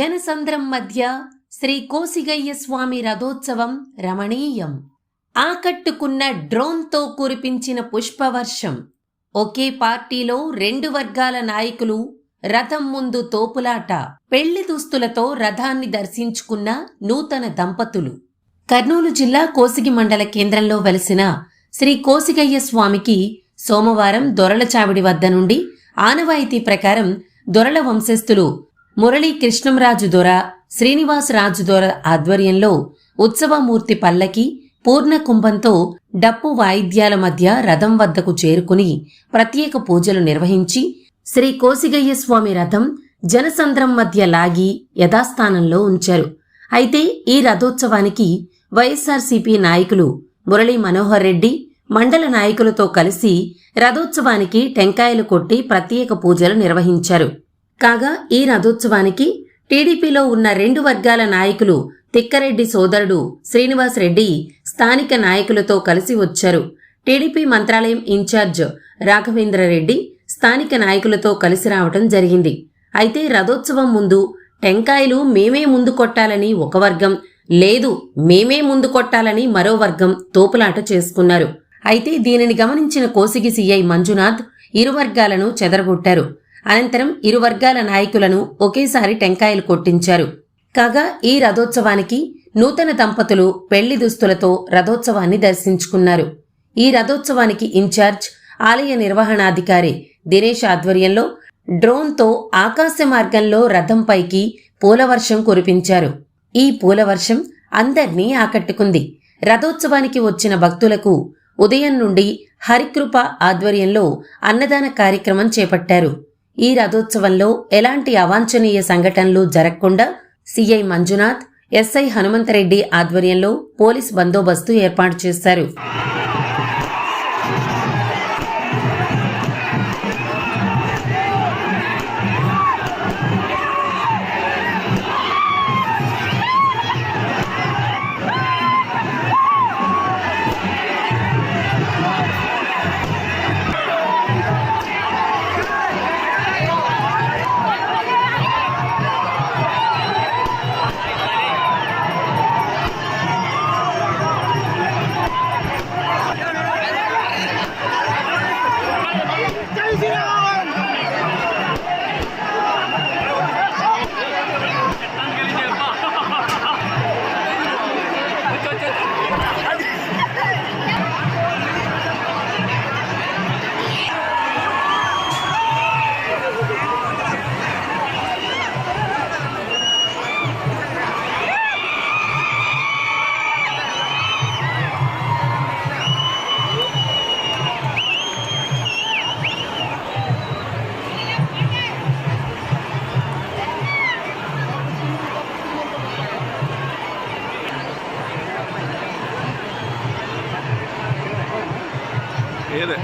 జనసంద్రం మధ్య శ్రీ కోసిగయ్య స్వామి రథోత్సవం రమణీయం. ఆకట్టుకున్న డ్రోన్తో కురిపించిన పుష్పవర్షం. ఒకే పార్టీలో రెండు వర్గాల నాయకులు రథం ముందు తోపులాట. పెళ్ళి దుస్తులతో రథాన్ని దర్శించుకున్న నూతన దంపతులు. కర్నూలు జిల్లా కోసిగి మండల కేంద్రంలో వెలిసిన శ్రీ కోసిగయ్య స్వామికి సోమవారం దొరల చావిడి వద్ద నుండి ఆనవాయితీ ప్రకారం దొరల వంశస్థులు మురళీ కృష్ణంరాజు దొర శ్రీనివాసరాజు దొర ఆధ్వర్యంలో ఉత్సవమూర్తి పల్లకి పూర్ణ కుంభంతో డప్పు వాయిద్యాల మధ్య రథం వద్దకు చేరుకుని ప్రత్యేక పూజలు నిర్వహించి శ్రీ కోసిగయ్య స్వామి రథం జనసంద్రం మధ్య లాగి యథాస్థానంలో ఉంచారు. అయితే ఈ రథోత్సవానికి వైఎస్ఆర్సీపీ నాయకులు మురళీ మనోహర్ రెడ్డి మండల నాయకులతో కలిసి రథోత్సవానికి టెంకాయలు కొట్టి ప్రత్యేక పూజలు నిర్వహించారు. కాగా ఈ రథోత్సవానికి టీడీపీలో ఉన్న రెండు వర్గాల నాయకులు తిక్కరెడ్డి సోదరుడు శ్రీనివాస్ రెడ్డి స్థానిక నాయకులతో కలిసి వచ్చారు. టీడీపీ మంత్రాలయం ఇన్ఛార్జ్ రాఘవేంద్రరెడ్డి స్థానిక నాయకులతో కలిసి రావటం జరిగింది. అయితే రథోత్సవం ముందు టెంకాయలు మేమే ముందు కొట్టాలని ఒక వర్గం లేదు మేమే ముందు కొట్టాలని మరో వర్గం తోపులాట చేసుకున్నారు. అయితే దీనిని గమనించిన కోసిగి సీఐ మంజునాథ్ ఇరు వర్గాలను చెదరగొట్టారు. అనంతరం ఇరు వర్గాల నాయకులను ఒకేసారి టెంకాయలు కొట్టించారు. కాగా ఈ రథోత్సవానికి నూతన దంపతులు పెళ్ళి దుస్తులతో రథోత్సవాన్ని దర్శించుకున్నారు. ఈ రథోత్సవానికి ఇన్ఛార్జ్ ఆలయ నిర్వహణాధికారి దినేష్ ఆధ్వర్యంలో డ్రోన్తో ఆకాశ మార్గంలో రథంపైకి పూలవర్షం కురిపించారు. ఈ పూలవర్షం అందర్నీ ఆకట్టుకుంది. రథోత్సవానికి వచ్చిన భక్తులకు ఉదయం నుండి హరికృప ఆధ్వర్యంలో అన్నదాన కార్యక్రమం చేపట్టారు. ఈ రథోత్సవంలో ఎలాంటి అవాంఛనీయ సంఘటనలు జరగకుండా సిఐ మంజునాథ్ ఎస్ఐ హనుమంతరెడ్డి ఆధ్వర్యంలో పోలీస్ బందోబస్తు ఏర్పాటు చేశారు. 的。